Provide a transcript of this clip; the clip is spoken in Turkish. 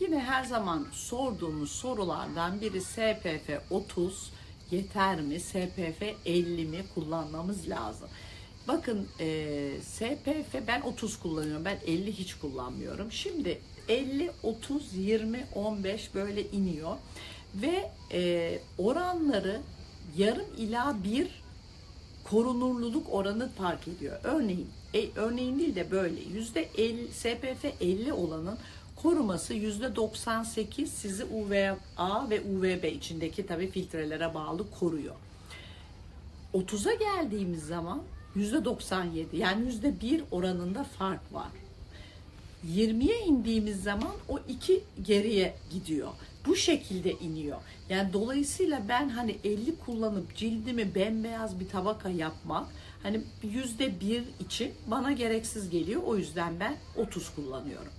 Yine her zaman sorduğumuz sorulardan biri SPF 30 yeter mi? SPF 50 mi kullanmamız lazım? Bakın e, SPF ben 30 kullanıyorum. Ben 50 hiç kullanmıyorum. Şimdi 50, 30, 20, 15 böyle iniyor. Ve e, oranları yarım ila bir korunurluluk oranı fark ediyor. Örneğin, e, örneğin değil de böyle yüzde 50, SPF 50 olanın koruması yüzde 98 sizi UVA ve UVB içindeki tabii filtrelere bağlı koruyor. 30'a geldiğimiz zaman yüzde 97 yani yüzde 1 oranında fark var. 20'ye indiğimiz zaman o iki geriye gidiyor. Bu şekilde iniyor. Yani dolayısıyla ben hani 50 kullanıp cildimi bembeyaz bir tabaka yapmak hani yüzde bir için bana gereksiz geliyor. O yüzden ben 30 kullanıyorum.